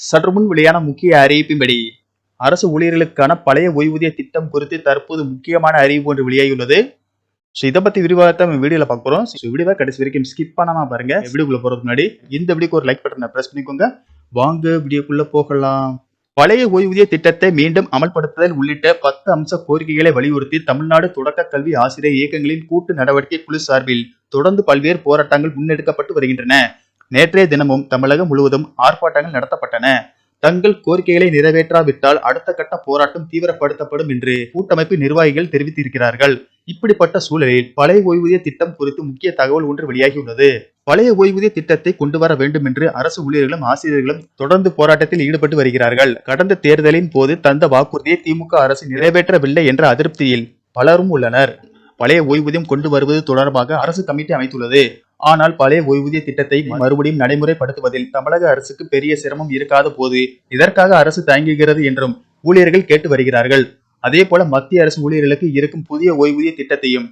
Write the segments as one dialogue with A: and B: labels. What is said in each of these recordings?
A: சற்று முன் வெளியான முக்கிய அறிவிப்பின்படி அரசு ஊழியர்களுக்கான பழைய ஓய்வூதிய திட்டம் குறித்து தற்போது முக்கியமான அறிவிப்பு ஒன்று வெளியாகியுள்ளது. ஸோ இதை பத்தி விரிவாகத்தை நம்ம வீடியோவில் பார்க்க ஸோ வீடியோவை கடைசி வரைக்கும் ஸ்கிப் பண்ணாமல் பாருங்க. வீடியோக்குள்ள போறதுக்கு முன்னாடி இந்த வீடியோக்கு ஒரு லைக் பட்டனை ப்ரெஸ் பண்ணிக்கோங்க. வாங்க வீடியோக்குள்ளே போகலாம். பழைய ஓய்வூதிய திட்டத்தை மீண்டும் அமல்படுத்துதல் உள்ளிட்ட பத்து அம்ச கோரிக்கைகளை வலியுறுத்தி தமிழ்நாடு தொடக்க கல்வி ஆசிரியர் இயக்கங்களின் கூட்டு நடவடிக்கை குழு சார்பில் தொடர்ந்து பல்வேறு போராட்டங்கள் முன்னெடுக்கப்பட்டு வருகின்றன. நேற்றைய தினமும் தமிழகம் முழுவதும் ஆர்ப்பாட்டங்கள் நடத்தப்பட்டன. தங்கள் கோரிக்கைகளை நிறைவேற்றாவிட்டால் அடுத்த கட்ட போராட்டம் தீவிரப்படுத்தப்படும் என்று கூட்டமைப்பு நிர்வாகிகள் தெரிவித்திருக்கிறார்கள். இப்படிப்பட்ட சூழலில் பழைய ஓய்வூதிய திட்டம் குறித்து முக்கிய தகவல் ஒன்று வெளியாகியுள்ளது. பழைய ஓய்வூதிய திட்டத்தை கொண்டு வர வேண்டும் என்று அரசு ஊழியர்களும் ஆசிரியர்களும் தொடர்ந்து போராட்டத்தில் ஈடுபட்டு வருகிறார்கள். கடந்த தேர்தலின் போது தந்த வாக்குறுதியை திமுக அரசு நிறைவேற்றவில்லை என்ற அதிருப்தியில் பலரும் உள்ளனர். பழைய ஓய்வூதியம் கொண்டு வருவது தொடர்பாக அரசு கமிட்டி அமைத்துள்ளது. ஆனால் பழைய ஓய்வூதிய திட்டத்தை மறுபடியும் நடைமுறைப்படுத்துவதில் தமிழக அரசுக்கு பெரிய சிரமம் இருக்காத போது இதற்காக அரசு தயங்குகிறது என்றும் ஊழியர்கள் கேட்டு வருகிறார்கள். அதே போல மத்திய அரசு ஊழியர்களுக்கு இருக்கும் புதிய ஓய்வூதிய திட்டத்தையும்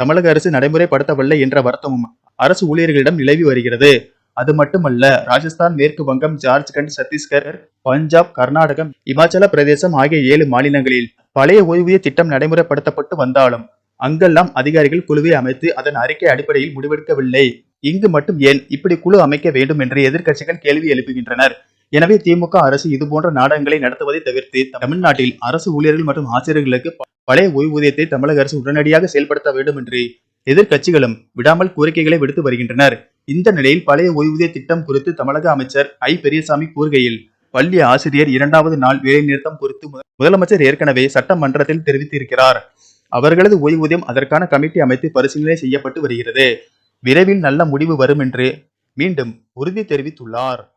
A: தமிழக அரசு நடைமுறைப்படுத்தவில்லை என்ற வருத்தமும் அரசு ஊழியர்களிடம் நிலவி வருகிறது. அது மட்டுமல்ல ராஜஸ்தான் மேற்கு வங்கம் ஜார்ஜ்கண்ட் சத்தீஸ்கர் பஞ்சாப் கர்நாடகம் இமாச்சல பிரதேசம் ஆகிய ஏழு மாநிலங்களில் பழைய ஓய்வூதிய திட்டம் நடைமுறைப்படுத்தப்பட்டு வந்தாலும் அங்கெல்லாம் அதிகாரிகள் குழுவை அமைத்து அதன் அறிக்கை அடிப்படையில் முடிவெடுக்கவில்லை. இங்கு மட்டும் ஏன் இப்படி குழு அமைக்க வேண்டும் என்று எதிர்க்கட்சிகள் கேள்வி எழுப்புகின்றனர். எனவே திமுக அரசு இதுபோன்ற நாடகங்களை நடத்துவதை தவிர்த்து தமிழ்நாட்டில் அரசு ஊழியர்கள் மற்றும் ஆசிரியர்களுக்கு பழைய ஓய்வூதியத்தை தமிழக அரசு உடனடியாக செயல்படுத்த வேண்டும் என்று எதிர்க்கட்சிகளும் விடாமல் கோரிக்கைகளை விடுத்து வருகின்றனர். இந்த நிலையில் பழைய ஓய்வூதிய திட்டம் குறித்து தமிழக அமைச்சர் ஐ. பெரியசாமி கூறுகையில் பள்ளி ஆசிரியர் இரண்டாவது நாள் வேலைநிறுத்தம் குறித்து முதலமைச்சர் ஏற்கனவே சட்டமன்றத்தில் தெரிவித்திருக்கிறார். அவர்களது ஓய்வூதியம் அதற்கான கமிட்டி அமைத்து பரிசீலனை செய்யப்பட்டு வருகிறது. விரைவில் நல்ல முடிவு வரும் என்று மீண்டும் உறுதி தெரிவித்துள்ளார்.